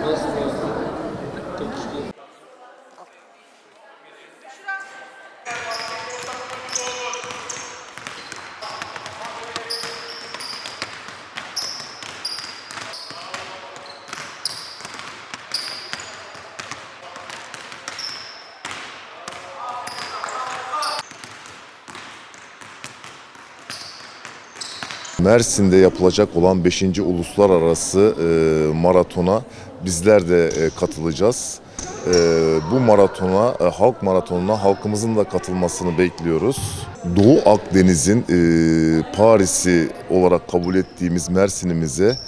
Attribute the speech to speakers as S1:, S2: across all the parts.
S1: Nós Mersin'de yapılacak olan 5. Uluslararası e, maratona bizler de e, katılacağız. E, bu maratona, halk maratonuna halkımızın da katılmasını bekliyoruz. Doğu Akdeniz'in Paris'i olarak kabul ettiğimiz Mersin'imize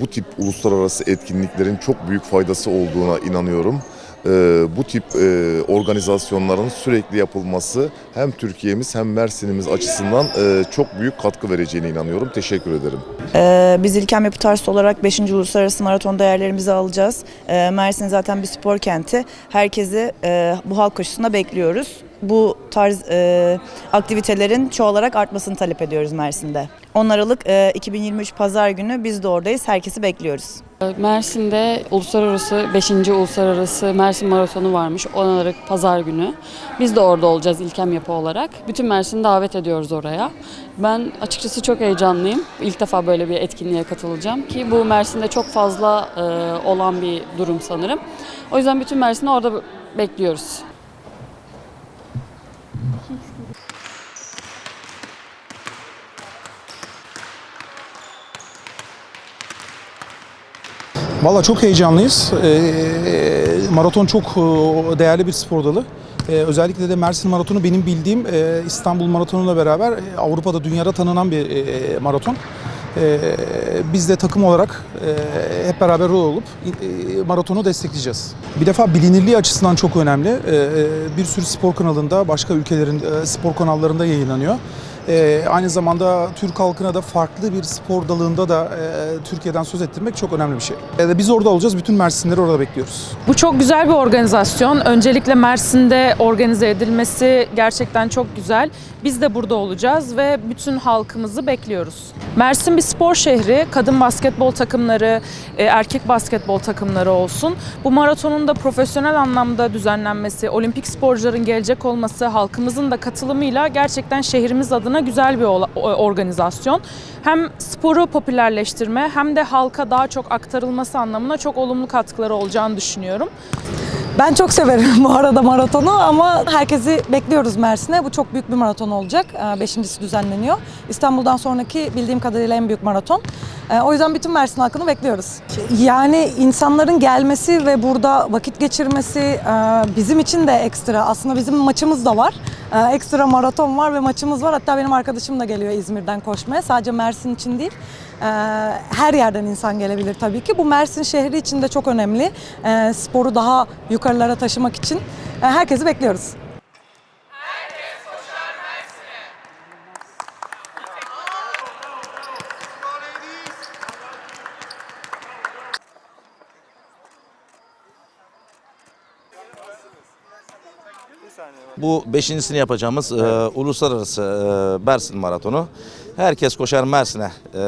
S1: bu tip uluslararası etkinliklerin çok büyük faydası olduğuna inanıyorum. E, bu tip e, organizasyonların sürekli yapılması hem Türkiye'miz hem Mersin'imiz açısından e, çok büyük katkı vereceğine inanıyorum. Teşekkür ederim.
S2: Ee, biz İlkem Yapı Tarsus olarak 5. Uluslararası Maraton değerlerimizi alacağız. Ee, Mersin zaten bir spor kenti. Herkesi e, bu halk koşusuna bekliyoruz. Bu tarz e, aktivitelerin çoğalarak artmasını talep ediyoruz Mersin'de. 10 Aralık e, 2023 Pazar günü biz de oradayız. Herkesi bekliyoruz.
S3: Mersin'de uluslararası 5. uluslararası Mersin Maratonu varmış 10 Aralık Pazar günü. Biz de orada olacağız İlkem Yapı olarak. Bütün Mersin'i davet ediyoruz oraya. Ben açıkçası çok heyecanlıyım. İlk defa böyle bir etkinliğe katılacağım ki bu Mersin'de çok fazla e, olan bir durum sanırım. O yüzden bütün Mersin'i orada bekliyoruz.
S4: Valla çok heyecanlıyız. Ee, maraton çok e, değerli bir spor dalı. Ee, özellikle de Mersin Maratonu benim bildiğim e, İstanbul Maratonu'yla beraber e, Avrupa'da, dünyada tanınan bir maraton. Ee, biz de takım olarak hep beraber rol olup maratonu destekleyeceğiz. Bir defa bilinirliği açısından çok önemli. Bir sürü spor kanalında, başka ülkelerin spor kanallarında yayınlanıyor. Ee, aynı zamanda Türk halkına da farklı bir spor dalında da e, Türkiye'den söz ettirmek çok önemli bir şey. E, biz orada olacağız, bütün Mersinleri orada bekliyoruz.
S5: Bu çok güzel bir organizasyon. Öncelikle Mersin'de organize edilmesi gerçekten çok güzel. Biz de burada olacağız ve bütün halkımızı bekliyoruz. Mersin bir spor şehri. Kadın basketbol takımları, e, erkek basketbol takımları olsun. Bu maratonun da profesyonel anlamda düzenlenmesi, olimpik sporcuların gelecek olması, halkımızın da katılımıyla gerçekten şehrimiz adına güzel bir organizasyon. Hem sporu popülerleştirme hem de halka daha çok aktarılması anlamına çok olumlu katkıları olacağını düşünüyorum.
S6: Ben çok severim bu arada maratonu ama herkesi bekliyoruz Mersin'e. Bu çok büyük bir maraton olacak. Ee, Beşincisi düzenleniyor. İstanbul'dan sonraki bildiğim kadarıyla en büyük maraton. Ee, O yüzden bütün Mersin halkını bekliyoruz. Yani insanların gelmesi ve burada vakit geçirmesi e, bizim için de ekstra. Aslında bizim maçımız da var. Ee, Ekstra maraton var ve maçımız var. Hatta benim arkadaşım da geliyor İzmir'den koşmaya. Sadece Mersin için değil. Ee, Her yerden insan gelebilir tabii ki. Bu Mersin şehri için de çok önemli. Sporu daha yukarılara taşımak için e, herkesi bekliyoruz.
S7: Bu beşincisini yapacağımız e, uluslararası e, Mersin Maratonu. Herkes koşar Mersin'e e,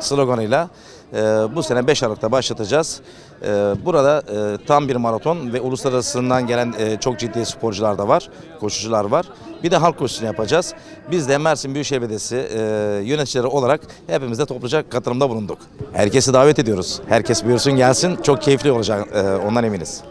S7: sloganıyla e, bu sene 5 Aralık'ta başlatacağız. E, burada e, tam bir maraton ve uluslararasından gelen e, çok ciddi sporcular da var, koşucular var. Bir de halk koşusunu yapacağız. Biz de Mersin Büyükşehir Belediyesi e, yöneticileri olarak hepimiz de topluca katılımda bulunduk. Herkesi davet ediyoruz. Herkes buyursun gelsin. Çok keyifli olacak e, ondan eminiz.